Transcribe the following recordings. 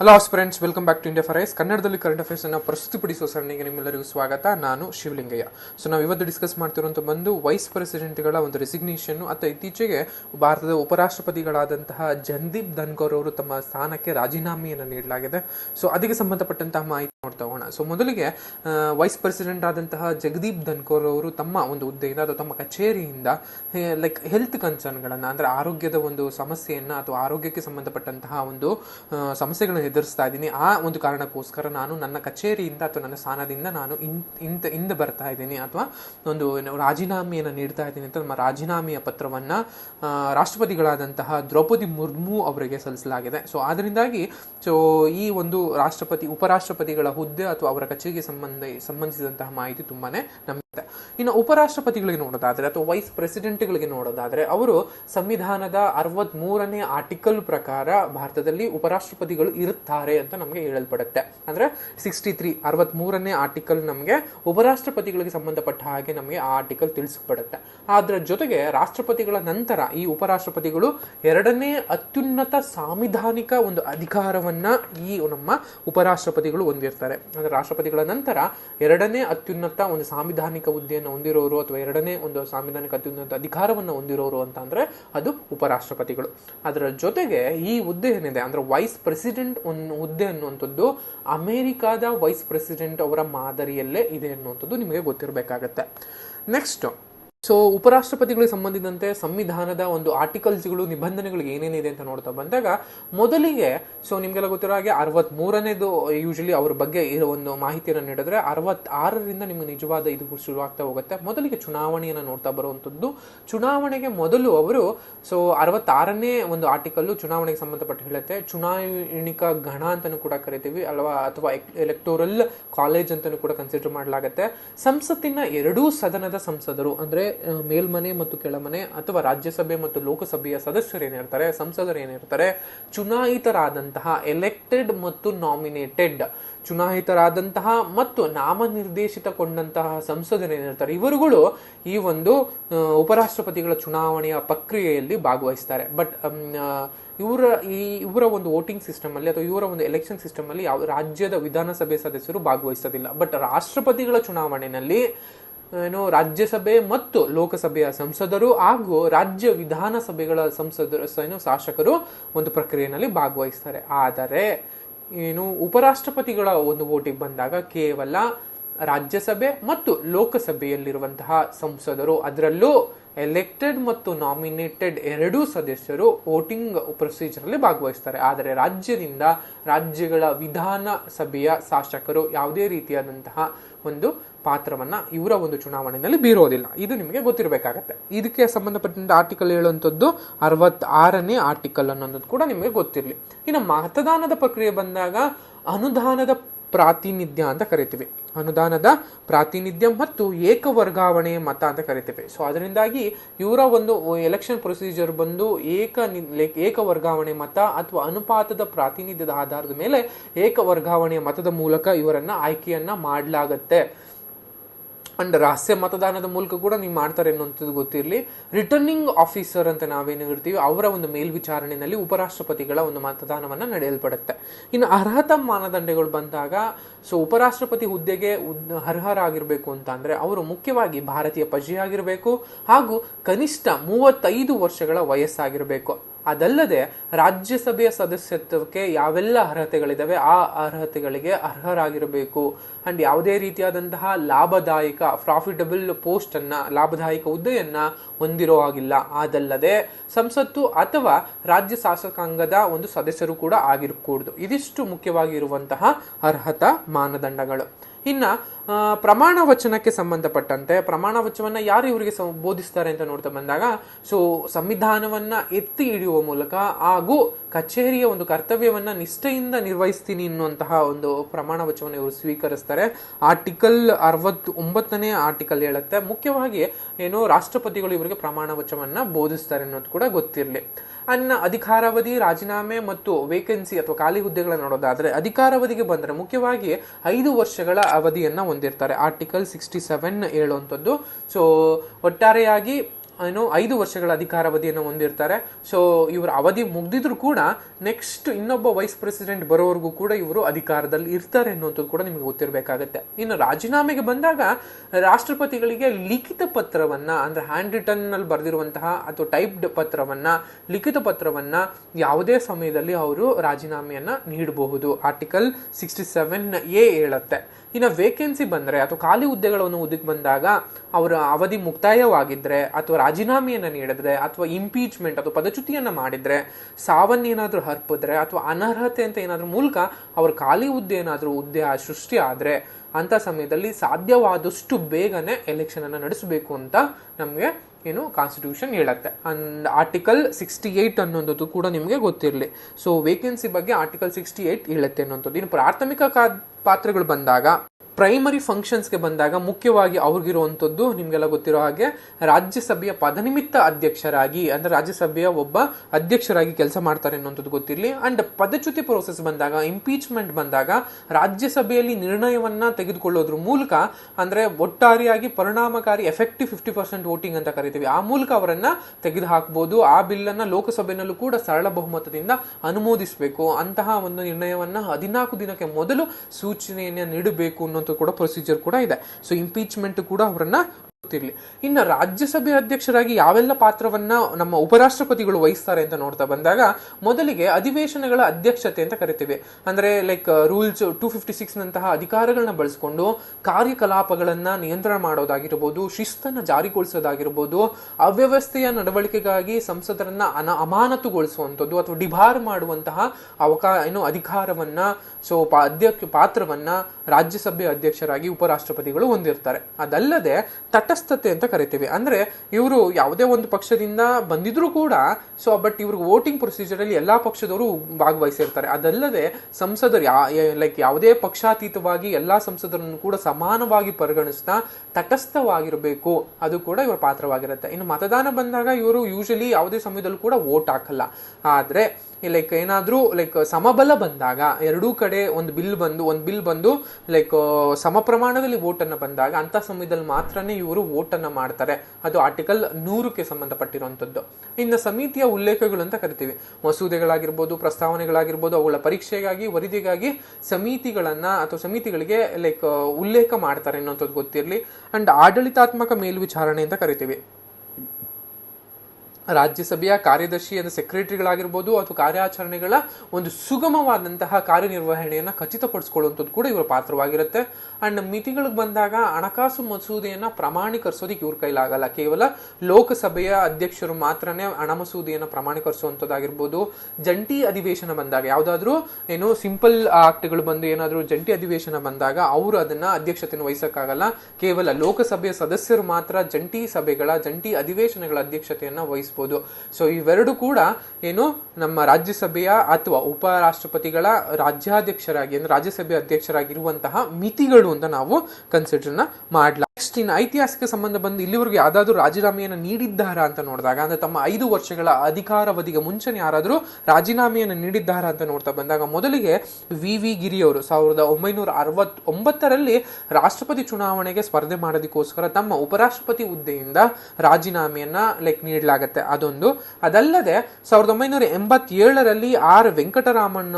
Hello friends welcome back to India ಫರೈಸ್ ಕನ್ನಡದಲ್ಲಿ current affairs ಅನ್ನು ಪ್ರಸ್ತುತಪಡಿಸುವ ಸರಣಿಗೆ ನಿಮ್ಮೆಲ್ಲರಿಗೂ ಸ್ವಾಗತ. ನಾನು ಶಿವಲಿಂಗಯ್ಯ. ಸೊ ನಾವು ಇವತ್ತು ಡಿಸ್ಕಸ್ ಮಾಡ್ತಿರುವಂತ ಬಂದು ವೈಸ್ ಪ್ರೆಸಿಡೆಂಟ್ಗಳ ಒಂದು ರೆಸಿಗ್ನೇಷನ್ ಅಥವಾ ಇತ್ತೀಚೆಗೆ ಭಾರತದ ಉಪರಾಷ್ಟ್ರಪತಿಗಳಾದಂತಹ ಜನ್ದೀಪ್ ಧನ್ಕರ್ ಅವರು ತಮ್ಮ ಸ್ಥಾನಕ್ಕೆ ರಾಜೀನಾಮೆಯನ್ನು ನೀಡಲಾಗಿದೆ. ಸೊ ಅದಕ್ಕೆ ಸಂಬಂಧಪಟ್ಟಂತಹ ಮಾಹಿತಿ ನೋಡ್ತಾ ಹೋಗೋಣ. ಸೊ ಮೊದಲಿಗೆ ವೈಸ್ ಪ್ರೆಸಿಡೆಂಟ್ ಆದಂತಹ ಜಗದೀಪ್ ಧನ್ಕೋರ್ ಅವರು ತಮ್ಮ ಒಂದು ಹುದ್ದೆಯಿಂದ ಅಥವಾ ತಮ್ಮ ಕಚೇರಿಯಿಂದ ಲೈಕ್ ಹೆಲ್ತ್ ಕನ್ಸರ್ನ್ಗಳನ್ನು ಅಂದ್ರೆ ಆರೋಗ್ಯದ ಒಂದು ಸಮಸ್ಯೆಯನ್ನ ಅಥವಾ ಆರೋಗ್ಯಕ್ಕೆ ಸಂಬಂಧಪಟ್ಟಂತಹ ಒಂದು ಸಮಸ್ಯೆಗಳನ್ನ ಎದುರಿಸ್ತಾ ಇದ್ದೀನಿ. ಆ ಒಂದು ಕಾರಣಕ್ಕೋಸ್ಕರ ನಾನು ನನ್ನ ಕಚೇರಿಯಿಂದ ಅಥವಾ ನನ್ನ ಸ್ಥಾನದಿಂದ ನಾನು ಇನ್, ಇಂತ, ಇಂದ ಬರ್ತಾ ಇದ್ದೀನಿ ಅಥವಾ ಒಂದು ರಾಜೀನಾಮೆಯನ್ನು ನೀಡ್ತಾ ಇದ್ದೀನಿ ಅಂತ ನಮ್ಮ ರಾಜೀನಾಮೆಯ ಪತ್ರವನ್ನ ರಾಷ್ಟ್ರಪತಿಗಳಾದಂತಹ ದ್ರೌಪದಿ ಮುರ್ಮು ಅವರಿಗೆ ಸಲ್ಲಿಸಲಾಗಿದೆ. ಸೊ ಆದ್ದರಿಂದಾಗಿ ಸೊ ಈ ಒಂದು ರಾಷ್ಟ್ರಪತಿ, ಉಪರಾಷ್ಟ್ರಪತಿಗಳ ಹುದ್ದೆ ಅಥವಾ ಅವರ ಕಚೇರಿಗೆ ಸಂಬಂಧ ಸಂಬಂಧಿಸಿದಂತಹ ಮಾಹಿತಿ ತುಂಬಾನೇ ನಮಗೆ ಇನ್ನು ಉಪರಾಷ್ಟ್ರಪತಿಗಳಿಗೆ ನೋಡೋದಾದ್ರೆ ಅಥವಾ ವೈಸ್ ಪ್ರೆಸಿಡೆಂಟ್ಗಳಿಗೆ ನೋಡೋದಾದ್ರೆ ಅವರು ಸಂವಿಧಾನದ ಅರವತ್ ಮೂರನೇ ಆರ್ಟಿಕಲ್ ಪ್ರಕಾರ ಭಾರತದಲ್ಲಿ ಉಪರಾಷ್ಟ್ರಪತಿಗಳು ಇರುತ್ತಾರೆ ಅಂತ ನಮಗೆ ಹೇಳಲ್ಪಡುತ್ತೆ. ಅಂದ್ರೆ ಸಿಕ್ಸ್ಟಿ ತ್ರೀ ಅರವತ್ ಮೂರನೇ ಆರ್ಟಿಕಲ್ ನಮಗೆ ಉಪರಾಷ್ಟ್ರಪತಿಗಳಿಗೆ ಸಂಬಂಧಪಟ್ಟ ಹಾಗೆ ನಮಗೆ ಆ ಆರ್ಟಿಕಲ್ ತಿಳಿಸಲ್ಪಡುತ್ತೆ. ಅದರ ಜೊತೆಗೆ ರಾಷ್ಟ್ರಪತಿಗಳ ನಂತರ ಈ ಉಪರಾಷ್ಟ್ರಪತಿಗಳು ಎರಡನೇ ಅತ್ಯುನ್ನತ ಸಾಂವಿಧಾನಿಕ ಒಂದು ಅಧಿಕಾರವನ್ನ ಈ ನಮ್ಮ ಉಪರಾಷ್ಟ್ರಪತಿಗಳು ಹೊಂದಿರ್ತಾರೆ. ಅಂದ್ರೆ ರಾಷ್ಟ್ರಪತಿಗಳ ನಂತರ ಎರಡನೇ ಅತ್ಯುನ್ನತ ಒಂದು ಸಾಂವಿಧಾನಿಕ ಹುದ್ದೆಯನ್ನು ಹೊಂದಿರೋರು ಅಥವಾ ಎರಡನೇ ಒಂದು ಸಾಂವಿಧಾನಿಕ ಅತ್ಯುನ್ನತ ಅಧಿಕಾರವನ್ನು ಹೊಂದಿರೋರು ಅಂತ ಅಂದರೆ ಅದು ಉಪರಾಷ್ಟ್ರಪತಿಗಳು. ಅದರ ಜೊತೆಗೆ ಈ ಹುದ್ದೆ ಏನಿದೆ ಅಂದರೆ ವೈಸ್ ಪ್ರೆಸಿಡೆಂಟ್ ಒಂದು ಹುದ್ದೆ ಅನ್ನುವಂಥದ್ದು ಅಮೇರಿಕಾದ ವೈಸ್ ಪ್ರೆಸಿಡೆಂಟ್ ಅವರ ಮಾದರಿಯಲ್ಲೇ ಇದೆ ಅನ್ನುವಂಥದ್ದು ನಿಮಗೆ ಗೊತ್ತಿರಬೇಕಾಗತ್ತೆ. ನೆಕ್ಸ್ಟ್ ಸೊ ಉಪರಾಷ್ಟ್ರಪತಿಗಳಿಗೆ ಸಂಬಂಧಿಸಿದಂತೆ ಸಂವಿಧಾನದ ಒಂದು ಆರ್ಟಿಕಲ್ಸ್ಗಳು ನಿಬಂಧನೆಗಳು ಏನೇನಿದೆ ಅಂತ ನೋಡ್ತಾ ಬಂದಾಗ, ಮೊದಲಿಗೆ ಸೊ ನಿಮಗೆಲ್ಲ ಗೊತ್ತಿರೋ ಹಾಗೆ ಅರವತ್ ಮೂರನೇದು ಯೂಶಲಿ ಅವ್ರ ಬಗ್ಗೆ ಇರೋ ಒಂದು ಮಾಹಿತಿಯನ್ನು ನೀಡಿದ್ರೆ ಅರವತ್ ಆರರಿಂದ ನಿಮ್ಗೆ ನಿಜವಾದ ಇದು ಶುರುವಾಗ್ತಾ ಹೋಗುತ್ತೆ. ಮೊದಲಿಗೆ ಚುನಾವಣೆಯನ್ನು ನೋಡ್ತಾ ಬರುವಂಥದ್ದು ಚುನಾವಣೆಗೆ ಮೊದಲು ಅವರು ಸೊ ಅರವತ್ತಾರನೇ ಒಂದು ಆರ್ಟಿಕಲ್ ಚುನಾವಣೆಗೆ ಸಂಬಂಧಪಟ್ಟು ಹೇಳುತ್ತೆ. ಚುನಾವಣಿಕ ಗಣ ಅಂತಾನೂ ಕೂಡ ಕರಿತೀವಿ, ಅಲ್ವಾ? ಅಥವಾ ಎಲೆಕ್ಟೋರಲ್ ಕಾಲೇಜ್ ಅಂತಾನೂ ಕೂಡ ಕನ್ಸಿಡರ್ ಮಾಡಲಾಗುತ್ತೆ. ಸಂಸತ್ತಿನ ಎರಡೂ ಸದನದ ಸಂಸದರು, ಅಂದ್ರೆ ಮೇಲ್ಮನೆ ಮತ್ತು ಕೆಳಮನೆ ಅಥವಾ ರಾಜ್ಯಸಭೆ ಮತ್ತು ಲೋಕಸಭೆಯ ಸದಸ್ಯರು ಏನಿರ್ತಾರೆ, ಸಂಸದರು ಏನಿರ್ತಾರೆ, ಚುನಾಯಿತರಾದಂತಹ ಎಲೆಕ್ಟೆಡ್ ಮತ್ತು ನಾಮಿನೇಟೆಡ್ ಚುನಾಯಿತರಾದಂತಹ ಮತ್ತು ನಾಮನಿರ್ದೇಶಿತಗೊಂಡಂತಹ ಸಂಸದರು ಏನಿರ್ತಾರೆ, ಇವರುಗಳು ಈ ಒಂದು ಉಪರಾಷ್ಟ್ರಪತಿಗಳ ಚುನಾವಣೆಯ ಪ್ರಕ್ರಿಯೆಯಲ್ಲಿ ಭಾಗವಹಿಸ್ತಾರೆ. ಬಟ್ ಇವರ ಈ, ಇವರ ಒಂದು ವೋಟಿಂಗ್ ಸಿಸ್ಟಮ್ ಅಲ್ಲಿ ಅಥವಾ ಇವರ ಒಂದು ಎಲೆಕ್ಷನ್ ಸಿಸ್ಟಮ್ ಅಲ್ಲಿ ಯಾವ, ರಾಜ್ಯದ ವಿಧಾನಸಭೆ ಸದಸ್ಯರು ಭಾಗವಹಿಸೋದಿಲ್ಲ. ಬಟ್ ರಾಷ್ಟ್ರಪತಿಗಳ ಚುನಾವಣೆಯಲ್ಲಿ ಏನು, ರಾಜ್ಯಸಭೆ ಮತ್ತು ಲೋಕಸಭೆಯ ಸಂಸದರು ಹಾಗೂ ರಾಜ್ಯ ವಿಧಾನಸಭೆಗಳ ಸಂಸದರು ಏನು, ಶಾಸಕರು ಒಂದು ಪ್ರಕ್ರಿಯೆಯಲ್ಲಿ ಭಾಗವಹಿಸ್ತಾರೆ. ಆದರೆ, ಏನು, ಉಪರಾಷ್ಟ್ರಪತಿಗಳ ಒಂದು ಓಟಿಗೆ ಬಂದಾಗ ಕೇವಲ ರಾಜ್ಯಸಭೆ ಮತ್ತು ಲೋಕಸಭೆಯಲ್ಲಿರುವಂತಹ ಸಂಸದರು, ಅದರಲ್ಲೂ ಎಲೆಕ್ಟೆಡ್ ಮತ್ತು ನಾಮಿನೇಟೆಡ್ ಎರಡೂ ಸದಸ್ಯರು ವೋಟಿಂಗ್ ಪ್ರೊಸೀಜರಲ್ಲಿ ಭಾಗವಹಿಸ್ತಾರೆ. ಆದರೆ ರಾಜ್ಯದಿಂದ ರಾಜ್ಯಗಳ ವಿಧಾನಸಭೆಯ ಶಾಸಕರು ಯಾವುದೇ ರೀತಿಯಾದಂತಹ ಒಂದು ಪಾತ್ರವನ್ನ ಇವರ ಒಂದು ಚುನಾವಣೆಯಲ್ಲಿ ಬೀರೋದಿಲ್ಲ. ಇದು ನಿಮಗೆ ಗೊತ್ತಿರಬೇಕಾಗತ್ತೆ. ಇದಕ್ಕೆ ಸಂಬಂಧಪಟ್ಟಂತ ಆರ್ಟಿಕಲ್ ಹೇಳುವಂಥದ್ದು ಅರವತ್ತಾರನೇ ಆರ್ಟಿಕಲ್ ಅನ್ನೋದು ಕೂಡ ನಿಮಗೆ ಗೊತ್ತಿರಲಿ. ಇನ್ನು ಮತದಾನದ ಪ್ರಕ್ರಿಯೆ ಬಂದಾಗ ಅನುದಾನದ ಪ್ರಾತಿನಿಧ್ಯ ಅಂತ ಕರಿತೀವಿ. ಅನುದಾನದ ಪ್ರಾತಿನಿಧ್ಯ ಮತ್ತು ಏಕ ವರ್ಗಾವಣೆ ಮತ ಅಂತ ಕರಿತೇವೆ. ಸೊ ಅದರಿಂದಾಗಿ ಇವರ ಒಂದು ಎಲೆಕ್ಷನ್ ಪ್ರೊಸೀಜರ್ ಬಂದು ಏಕ ಏಕ ವರ್ಗಾವಣೆ ಮತ ಅಥವಾ ಅನುಪಾತದ ಪ್ರಾತಿನಿಧ್ಯದ ಆಧಾರದ ಮೇಲೆ ಏಕ ವರ್ಗಾವಣೆಯ ಮತದ ಮೂಲಕ ಇವರನ್ನ ಆಯ್ಕೆಯನ್ನ ಮಾಡಲಾಗತ್ತೆ. ಅಂಡ್ ರಹಸ್ಯ ಮತದಾನದ ಮೂಲಕ ಕೂಡ ನೀವು ಮಾಡ್ತಾರೆ ಅನ್ನುವಂಥದ್ದು ಗೊತ್ತಿರಲಿ. ರಿಟರ್ನಿಂಗ್ ಆಫೀಸರ್ ಅಂತ ನಾವೇನು ಇರ್ತೀವಿ ಅವರ ಒಂದು ಮೇಲ್ವಿಚಾರಣೆಯಲ್ಲಿ ಉಪರಾಷ್ಟ್ರಪತಿಗಳ ಒಂದು ಮತದಾನವನ್ನು ನಡೆಯಲ್ಪಡುತ್ತೆ. ಇನ್ನು ಅರ್ಹತಾ ಮಾನದಂಡಗಳು ಬಂದಾಗ, ಸೊ ಉಪರಾಷ್ಟ್ರಪತಿ ಹುದ್ದೆಗೆ ಅರ್ಹರಾಗಿರಬೇಕು ಅಂತ ಅಂದರೆ ಅವರು ಮುಖ್ಯವಾಗಿ ಭಾರತೀಯ ಪ್ರಜೆಯಾಗಿರಬೇಕು ಹಾಗೂ ಕನಿಷ್ಠ ಮೂವತ್ತೈದು ವರ್ಷಗಳ ವಯಸ್ಸಾಗಿರಬೇಕು. ಅದಲ್ಲದೆ ರಾಜ್ಯಸಭೆಯ ಸದಸ್ಯತ್ವಕ್ಕೆ ಯಾವೆಲ್ಲ ಅರ್ಹತೆಗಳಿದಾವೆ ಆ ಅರ್ಹತೆಗಳಿಗೆ ಅರ್ಹರಾಗಿರಬೇಕು. ಅಂಡ್ ಯಾವುದೇ ರೀತಿಯಾದಂತಹ ಲಾಭದಾಯಕ ಪ್ರಾಫಿಟಬಲ್ ಪೋಸ್ಟ್ ಅನ್ನ, ಲಾಭದಾಯಕ ಹುದ್ದೆಯನ್ನ ಹೊಂದಿರೋ ಹಾಗಿಲ್ಲ. ಅದಲ್ಲದೆ ಸಂಸತ್ತು ಅಥವಾ ರಾಜ್ಯ ಶಾಸಕಾಂಗದ ಒಂದು ಸದಸ್ಯರು ಕೂಡ ಆಗಿರಕೂಡದು. ಇದಿಷ್ಟು ಮುಖ್ಯವಾಗಿರುವಂತಹ ಅರ್ಹತಾ ಮಾನದಂಡಗಳು. ಇನ್ನ ಪ್ರಮಾಣ ವಚನಕ್ಕೆ ಸಂಬಂಧಪಟ್ಟಂತೆ ಪ್ರಮಾಣ ವಚನವನ್ನ ಯಾರು ಇವರಿಗೆ ಬೋಧಿಸ್ತಾರೆ ಅಂತ ನೋಡ್ತಾ ಬಂದಾಗ, ಸೊ, ಸಂವಿಧಾನವನ್ನ ಎತ್ತಿ ಹಿಡಿಯುವ ಮೂಲಕ ಹಾಗೂ ಕಚೇರಿಯ ಒಂದು ಕರ್ತವ್ಯವನ್ನ ನಿಷ್ಠೆಯಿಂದ ನಿರ್ವಹಿಸ್ತೀನಿ ಅನ್ನುವಂತಹ ಒಂದು ಪ್ರಮಾಣ ವಚನವನ್ನು ಇವರು ಸ್ವೀಕರಿಸ್ತಾರೆ. ಆರ್ಟಿಕಲ್ ಅರವತ್ ಒಂಬತ್ತನೇ ಆರ್ಟಿಕಲ್ ಹೇಳುತ್ತೆ. ಮುಖ್ಯವಾಗಿ ಏನು ರಾಷ್ಟ್ರಪತಿಗಳು ಇವರಿಗೆ ಪ್ರಮಾಣ ವಚನವನ್ನ ಬೋಧಿಸ್ತಾರೆ ಅನ್ನೋದು ಕೂಡ ಗೊತ್ತಿರಲಿ. ಅನ್ನ ಅಧಿಕಾರಾವಧಿ, ರಾಜೀನಾಮೆ ಮತ್ತು ವೇಕೆನ್ಸಿ ಅಥವಾ ಖಾಲಿ ಹುದ್ದೆಗಳ ನೋಡೋದಾದ್ರೆ ಅಧಿಕಾರಾವಧಿಗೆ ಬಂದ್ರೆ ಮುಖ್ಯವಾಗಿ ಐದು ವರ್ಷಗಳ ಅವಧಿಯನ್ನು ಹೊಂದಿರ್ತಾರೆ. ಆರ್ಟಿಕಲ್ ಸಿಕ್ಸ್ಟಿ ಸೆವೆನ್ ಹೇಳುವಂಥದ್ದು. ಸೊ ಒಟ್ಟಾರೆಯಾಗಿ ಏನು ಐದು ವರ್ಷಗಳ ಅಧಿಕಾರಾವಧಿಯನ್ನು ಹೊಂದಿರ್ತಾರೆ. ಸೊ ಇವರ ಅವಧಿ ಮುಗ್ದಿದ್ರು ಕೂಡ ನೆಕ್ಸ್ಟ್ ಇನ್ನೊಬ್ಬ ವೈಸ್ ಪ್ರೆಸಿಡೆಂಟ್ ಬರೋವರೆಗೂ ಕೂಡ ಇವರು ಅಧಿಕಾರದಲ್ಲಿ ಇರ್ತಾರೆ ಅನ್ನುವಂಥದ್ದು ಕೂಡ ನಿಮಗೆ ಗೊತ್ತಿರಬೇಕಾಗತ್ತೆ. ಇನ್ನು ರಾಜೀನಾಮೆಗೆ ಬಂದಾಗ ರಾಷ್ಟ್ರಪತಿಗಳಿಗೆ ಲಿಖಿತ ಪತ್ರವನ್ನ, ಅಂದ್ರೆ ಹ್ಯಾಂಡ್ ರಿಟರ್ನ್ನಲ್ಲಿ ಬರೆದಿರುವಂತಹ ಅಥವಾ ಟೈಪ್ಡ್ ಪತ್ರವನ್ನ, ಲಿಖಿತ ಪತ್ರವನ್ನ ಯಾವುದೇ ಸಮಯದಲ್ಲಿ ಅವರು ರಾಜೀನಾಮೆಯನ್ನ ನೀಡಬಹುದು. ಆರ್ಟಿಕಲ್ ಸಿಕ್ಸ್ಟಿ ಸೆವೆನ್ ಎ ಹೇಳುತ್ತೆ. ಇನ್ನು ವೇಕೆನ್ಸಿ ಬಂದರೆ ಅಥವಾ ಖಾಲಿ ಹುದ್ದೆಗಳನ್ನು ಹುದ್ದೆಗೆ ಬಂದಾಗ ಅವರ ಅವಧಿ ಮುಕ್ತಾಯವಾಗಿದ್ದರೆ ಅಥವಾ ರಾಜೀನಾಮೆಯನ್ನು ನೀಡಿದ್ರೆ ಅಥವಾ ಇಂಪೀಚ್ಮೆಂಟ್ ಅಥವಾ ಪದಚ್ಯುತಿಯನ್ನು ಮಾಡಿದರೆ ಸಾವನ್ನೇನಾದರೂ ಹರ್ಪಿದ್ರೆ ಅಥವಾ ಅನರ್ಹತೆ ಅಂತ ಏನಾದರೂ ಮೂಲಕ ಅವ್ರ ಖಾಲಿ ಹುದ್ದೆ ಏನಾದರೂ ಹುದ್ದೆ ಸೃಷ್ಟಿ ಆದರೆ ಅಂಥ ಸಮಯದಲ್ಲಿ ಸಾಧ್ಯವಾದಷ್ಟು ಬೇಗನೆ ಎಲೆಕ್ಷನನ್ನು ನಡೆಸಬೇಕು ಅಂತ ನಮಗೆ ಏನು ಕಾನ್ಸ್ಟಿಟ್ಯೂಷನ್ ಹೇಳುತ್ತೆ. ಅಂಡ್ ಆರ್ಟಿಕಲ್ ಸಿಕ್ಸ್ಟಿ ಏಯ್ಟ್ ಅನ್ನೋದು ಕೂಡ ನಿಮಗೆ ಗೊತ್ತಿರಲಿ. ಸೊ ವೇಕೆನ್ಸಿ ಬಗ್ಗೆ ಆರ್ಟಿಕಲ್ ಸಿಕ್ಸ್ಟಿ ಏಯ್ಟ್ ಹೇಳುತ್ತೆ ಅನ್ನೋಂಥದ್ದು. ಇನ್ನು ಪ್ರಾಥಮಿಕ ಕಾ ಪಾತ್ರಗಳು ಬಂದಾಗ ಪ್ರೈಮರಿ ಫಂಕ್ಷನ್ಸ್ಗೆ ಬಂದಾಗ ಮುಖ್ಯವಾಗಿ ಅವ್ರಿಗಿರುವಂಥದ್ದು ನಿಮಗೆಲ್ಲ ಗೊತ್ತಿರೋ ಹಾಗೆ ರಾಜ್ಯಸಭೆಯ ಪದನಿಮಿತ್ತ ಅಧ್ಯಕ್ಷರಾಗಿ, ಅಂದರೆ ರಾಜ್ಯಸಭೆಯ ಒಬ್ಬ ಅಧ್ಯಕ್ಷರಾಗಿ ಕೆಲಸ ಮಾಡ್ತಾರೆ ಅನ್ನೋಂಥದ್ದು ಗೊತ್ತಿರಲಿ. ಅಂಡ್ ಪದಚ್ಯುತಿ ಪ್ರೋಸೆಸ್ ಬಂದಾಗ ಇಂಪೀಚ್ಮೆಂಟ್ ಬಂದಾಗ ರಾಜ್ಯಸಭೆಯಲ್ಲಿ ನಿರ್ಣಯವನ್ನು ತೆಗೆದುಕೊಳ್ಳೋದ್ರ ಮೂಲಕ, ಅಂದರೆ ಒಟ್ಟಾರೆಯಾಗಿ ಪರಿಣಾಮಕಾರಿ ಎಫೆಕ್ಟಿವ್ ಫಿಫ್ಟಿ ಪರ್ಸೆಂಟ್ ವೋಟಿಂಗ್ ಅಂತ ಕರಿತೀವಿ. ಆ ಮೂಲಕ ಅವರನ್ನು ತೆಗೆದು ಹಾಕಬಹುದು ಆ ಬಿಲ್ಲನ್ನು ಅನ್ನ ಲೋಕಸಭೆಯಲ್ಲೂ ಕೂಡ ಸರಳ ಬಹುಮತದಿಂದ ಅನುಮೋದಿಸಬೇಕು. ಅಂತಹ ಒಂದು ನಿರ್ಣಯವನ್ನು ಹದಿನಾಲ್ಕು ದಿನಕ್ಕೆ ಮೊದಲು ಸೂಚನೆಯನ್ನು ನೀಡಬೇಕು ಅನ್ನೋದು ಕೂಡ ಪ್ರೊಸೀಜರ್ ಕೂಡ ಇದೆ. ಸೊ ಇಂಪೀಚ್ಮೆಂಟ್ ಕೂಡ ಅವರನ್ನ ಗೊತ್ತಿರಲಿ. ಇನ್ನು ರಾಜ್ಯಸಭೆ ಅಧ್ಯಕ್ಷರಾಗಿ ಯಾವೆಲ್ಲ ಪಾತ್ರವನ್ನ ನಮ್ಮ ಉಪರಾಷ್ಟ್ರಪತಿಗಳು ವಹಿಸ್ತಾರೆ ಅಂತ ನೋಡ್ತಾ ಬಂದಾಗ ಮೊದಲಿಗೆ ಅಧಿವೇಶನಗಳ ಅಧ್ಯಕ್ಷತೆ ಅಂತ ಕರಿತೀವಿ. ಅಂದ್ರೆ like rules two fifty six ನಂತಹ ಅಧಿಕಾರಗಳನ್ನ ಬಳಸಿಕೊಂಡು ಕಾರ್ಯಕಲಾಪಗಳನ್ನ ನಿಯಂತ್ರಣ ಮಾಡೋದಾಗಿರ್ಬೋದು, ಶಿಸ್ತನ್ನ ಜಾರಿಗೊಳಿಸೋದಾಗಿರ್ಬೋದು, ಅವ್ಯವಸ್ಥೆಯ ನಡವಳಿಕೆಗಾಗಿ ಸಂಸದರನ್ನ ಅನ, ಅಮಾನತುಗೊಳಿಸುವಂಥದ್ದು ಅಥವಾ ಡಿಬಾರ್ ಮಾಡುವಂತಹ ಅವಕಾ, ಏನು ಅಧಿಕಾರವನ್ನ ಸೊ ಅಧ್ಯಕ್ಷ, ಪಾತ್ರವನ್ನ ರಾಜ್ಯಸಭೆ ಅಧ್ಯಕ್ಷರಾಗಿ ಉಪರಾಷ್ಟ್ರಪತಿಗಳು ಹೊಂದಿರ್ತಾರೆ. ಅದಲ್ಲದೆ ತಟಸ್ಥತೆ ಅಂತ ಕರಿತೀವಿ. ಅಂದ್ರೆ ಇವರು ಯಾವುದೇ ಒಂದು ಪಕ್ಷದಿಂದ ಬಂದಿದ್ರು ಕೂಡ ಸೊ ಬಟ್ ಇವ್ರಿಗೆ ವೋಟಿಂಗ್ ಪ್ರೊಸೀಜರ್ ಅಲ್ಲಿ ಎಲ್ಲಾ ಪಕ್ಷದವರು ಭಾಗವಹಿಸಿರ್ತಾರೆ. ಅದಲ್ಲದೆ ಸಂಸದರು ಲೈಕ್ ಯಾವುದೇ ಪಕ್ಷಾತೀತವಾಗಿ ಎಲ್ಲಾ ಸಂಸದರನ್ನು ಕೂಡ ಸಮಾನವಾಗಿ ಪರಿಗಣಿಸ್ತಾ ತಟಸ್ಥವಾಗಿರಬೇಕು. ಅದು ಕೂಡ ಇವರ ಪಾತ್ರವಾಗಿರುತ್ತೆ. ಇನ್ನು ಮತದಾನ ಬಂದಾಗ ಇವರು ಯೂಶಲಿ ಯಾವುದೇ ಸಮಯದಲ್ಲೂ ಕೂಡ ವೋಟ್ ಹಾಕಲ್ಲ. ಆದ್ರೆ ಲೈಕ್ ಏನಾದ್ರೂ ಲೈಕ್ ಸಮಬಲ ಬಂದಾಗ, ಎರಡೂ ಕಡೆ ಒಂದು ಬಿಲ್ ಬಂದು, ಒಂದು ಬಿಲ್ ಬಂದು ಲೈಕ್ ಸಮ ಪ್ರಮಾಣದಲ್ಲಿ ವೋಟನ್ನು ಬಂದಾಗ ಅಂತ ಸಮಯದಲ್ಲಿ ಮಾತ್ರನೇ ಇವರು ವೋಟ್ ಅನ್ನ ಮಾಡ್ತಾರೆ. ಅದು ಆರ್ಟಿಕಲ್ ನೂರಕ್ಕೆ ಸಂಬಂಧಪಟ್ಟಿರುವಂತದ್ದು. ಇನ್ನು ಸಮಿತಿಯ ಉಲ್ಲೇಖಗಳು ಅಂತ ಕರಿತೀವಿ. ಮಸೂದೆಗಳಾಗಿರ್ಬೋದು, ಪ್ರಸ್ತಾವನೆಗಳಾಗಿರ್ಬೋದು, ಅವುಗಳ ಪರೀಕ್ಷೆಗಾಗಿ, ವರದಿಗಾಗಿ ಸಮಿತಿಗಳನ್ನ ಅಥವಾ ಸಮಿತಿಗಳಿಗೆ ಲೈಕ್ ಉಲ್ಲೇಖ ಮಾಡ್ತಾರೆ ಅನ್ನೋಂಥದ್ದು ಗೊತ್ತಿರಲಿ. ಅಂಡ್ ಆಡಳಿತಾತ್ಮಕ ಮೇಲ್ವಿಚಾರಣೆ ಅಂತ ಕರಿತೀವಿ. ರಾಜ್ಯಸಭೆಯ ಕಾರ್ಯದರ್ಶಿ ಅಂದರೆ ಸೆಕ್ರೆಟರಿಗಳಾಗಿರ್ಬೋದು ಅಥವಾ ಕಾರ್ಯಾಚರಣೆಗಳ ಒಂದು ಸುಗಮವಾದಂತಹ ಕಾರ್ಯನಿರ್ವಹಣೆಯನ್ನು ಖಚಿತಪಡಿಸ್ಕೊಳ್ಳುವಂಥದ್ದು ಕೂಡ ಇವರ ಪಾತ್ರವಾಗಿರುತ್ತೆ. ಅಂಡ್ ಮಿತಿಗಳಿಗೆ ಬಂದಾಗ ಹಣಕಾಸು ಮಸೂದೆಯನ್ನು ಪ್ರಮಾಣೀಕರಿಸೋದಕ್ಕೆ ಇವ್ರ ಕೈಲಾಗಲ್ಲ. ಕೇವಲ ಲೋಕಸಭೆಯ ಅಧ್ಯಕ್ಷರು ಮಾತ್ರನೇ ಹಣ ಮಸೂದೆಯನ್ನು ಪ್ರಮಾಣೀಕರಿಸುವಂಥದ್ದಾಗಿರ್ಬೋದು. ಜಂಟಿ ಅಧಿವೇಶನ ಬಂದಾಗ ಯಾವುದಾದ್ರೂ ಏನು ಸಿಂಪಲ್ ಆಕ್ಟ್ಗಳು ಬಂದು ಏನಾದರೂ ಜಂಟಿ ಅಧಿವೇಶನ ಬಂದಾಗ ಅವರು ಅದನ್ನ ಅಧ್ಯಕ್ಷತೆಯನ್ನು ವಹಿಸೋಕ್ಕಾಗಲ್ಲ. ಕೇವಲ ಲೋಕಸಭೆಯ ಸದಸ್ಯರು ಮಾತ್ರ ಜಂಟಿ ಸಭೆಗಳ, ಜಂಟಿ ಅಧಿವೇಶನಗಳ ಅಧ್ಯಕ್ಷತೆಯನ್ನು ವಹಿಸಬಹುದು ಸೊ ಇವೆರಡು ಕೂಡ ಏನು ನಮ್ಮ ರಾಜ್ಯಸಭೆಯ ಅಥವಾ ಉಪರಾಷ್ಟ್ರಪತಿಗಳ ರಾಜ್ಯಾಧ್ಯಕ್ಷರಾಗಿ ಅಂದ್ರೆ ರಾಜ್ಯಸಭೆ ಅಧ್ಯಕ್ಷರಾಗಿರುವಂತಹ ಮಿತಿಗಳು ಅಂತ ನಾವು ಕನ್ಸಿಡರ್ನ ಮಾಡ್ಲಾ. ನೆಕ್ಸ್ಟ್ ಇನ್ನು ಐತಿಹಾಸಿಕ ಸಂಬಂಧ ಬಂದು ಇಲ್ಲಿವರೆಗೂ ಯಾವ್ದಾದ್ರು ರಾಜೀನಾಮೆಯನ್ನು ನೀಡಿದ್ದಾರಾ ಅಂತ ನೋಡಿದಾಗ, ಅಂದ್ರೆ ತಮ್ಮ ಐದು ವರ್ಷಗಳ ಅಧಿಕಾರಾವಧಿಗೆ ಮುಂಚೆನೆ ಯಾರಾದರೂ ರಾಜೀನಾಮೆಯನ್ನು ನೀಡಿದ್ದಾರಾ ಅಂತ ನೋಡ್ತಾ ಬಂದಾಗ ಮೊದಲಿಗೆ ವಿ ವಿ ಗಿರಿಯವರು ಸಾವಿರದ ಒಂಬೈನೂರ ಅರವತ್ ಒಂಬತ್ತರಲ್ಲಿ ರಾಷ್ಟ್ರಪತಿ ಚುನಾವಣೆಗೆ ಸ್ಪರ್ಧೆ ಮಾಡೋದಕ್ಕೋಸ್ಕರ ತಮ್ಮ ಉಪರಾಷ್ಟ್ರಪತಿ ಹುದ್ದೆಯಿಂದ ರಾಜೀನಾಮೆಯನ್ನ ಲೈಕ್ ನೀಡಲಾಗತ್ತೆ. ಅದೊಂದು. ಅದಲ್ಲದೆ ಸಾವಿರದ ಒಂಬೈನೂರ ಎಂಬತ್ತೇಳರಲ್ಲಿ ಆರ್ ವೆಂಕಟರಾಮನ್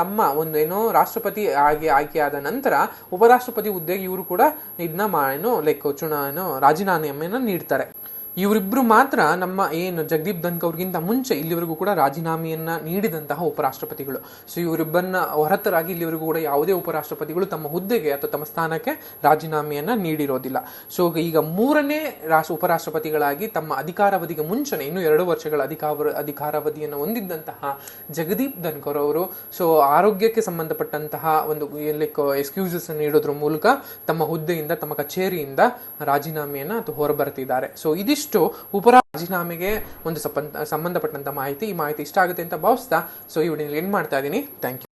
ತಮ್ಮ ಒಂದು ಏನೋ ರಾಷ್ಟ್ರಪತಿ ಆಗಿ ಆಯ್ಕೆಯಾದ ನಂತರ ಉಪರಾಷ್ಟ್ರಪತಿ ಹುದ್ದೆಗೆ ಇವರು ಕೂಡ ಇದನ್ನ ಏನು ಲೈಕ್ ಚುನಾ ಏನು ರಾಜೀನಾಮೆಯನ್ನು ನೀಡ್ತಾರೆ. ಇವರಿಬ್ರು ಮಾತ್ರ ನಮ್ಮ ಏನು ಜಗದೀಪ್ ಧನ್ಕ್ ಅವ್ರಿಗಿಂತ ಮುಂಚೆ ಇಲ್ಲಿವರೆಗೂ ಕೂಡ ರಾಜೀನಾಮೆಯನ್ನ ನೀಡಿದಂತಹ ಉಪರಾಷ್ಟ್ರಪತಿಗಳು. ಸೊ ಇವರಿಬ್ಬರನ್ನ ಹೊರತರಾಗಿ ಇಲ್ಲಿವರೆಗೂ ಕೂಡ ಯಾವುದೇ ಉಪರಾಷ್ಟ್ರಪತಿಗಳು ತಮ್ಮ ಹುದ್ದೆಗೆ ಅಥವಾ ತಮ್ಮ ಸ್ಥಾನಕ್ಕೆ ರಾಜೀನಾಮೆಯನ್ನ ನೀಡಿರೋದಿಲ್ಲ. ಸೊ ಈಗ ಮೂರನೇ ರಾಷ್ ಉಪರಾಷ್ಟ್ರಪತಿಗಳಾಗಿ ತಮ್ಮ ಅಧಿಕಾರಾವಧಿಗೆ ಮುಂಚೆನೆ, ಇನ್ನು ಎರಡು ವರ್ಷಗಳ ಅಧಿಕಾರ ಅಧಿಕಾರಾವಧಿಯನ್ನು ಹೊಂದಿದ್ದಂತಹ ಜಗದೀಪ್ ಧನ್ಕರ್ ಅವರು ಸೊ ಆರೋಗ್ಯಕ್ಕೆ ಸಂಬಂಧಪಟ್ಟಂತಹ ಒಂದು ಲೈಕ್ ಎಕ್ಸ್ಕ್ಯೂಸಸ್ ನೀಡೋದ್ರ ಮೂಲಕ ತಮ್ಮ ಹುದ್ದೆಯಿಂದ, ತಮ್ಮ ಕಚೇರಿಯಿಂದ ರಾಜೀನಾಮೆಯನ್ನ ಅಥವಾ ಹೊರಬರ್ತಿದ್ದಾರೆ. ಸೊ ಇದಿಷ್ಟು ಉಪರ ರಾಜೀನಾಮೆಗೆ ಒಂದು ಸಂಬಂಧ ಸಂಬಂಧಪಟ್ಟಂತ ಮಾಹಿತಿ ಈ ಮಾಹಿತಿ ಇಷ್ಟ ಆಗುತ್ತೆ ಅಂತ ಭಾವಿಸ್ತಾ ಸೊ ಈ ವಿಡಿಯೋ ಏನು ಮಾಡ್ತಾ ಇದ್ದೀನಿ. Thank you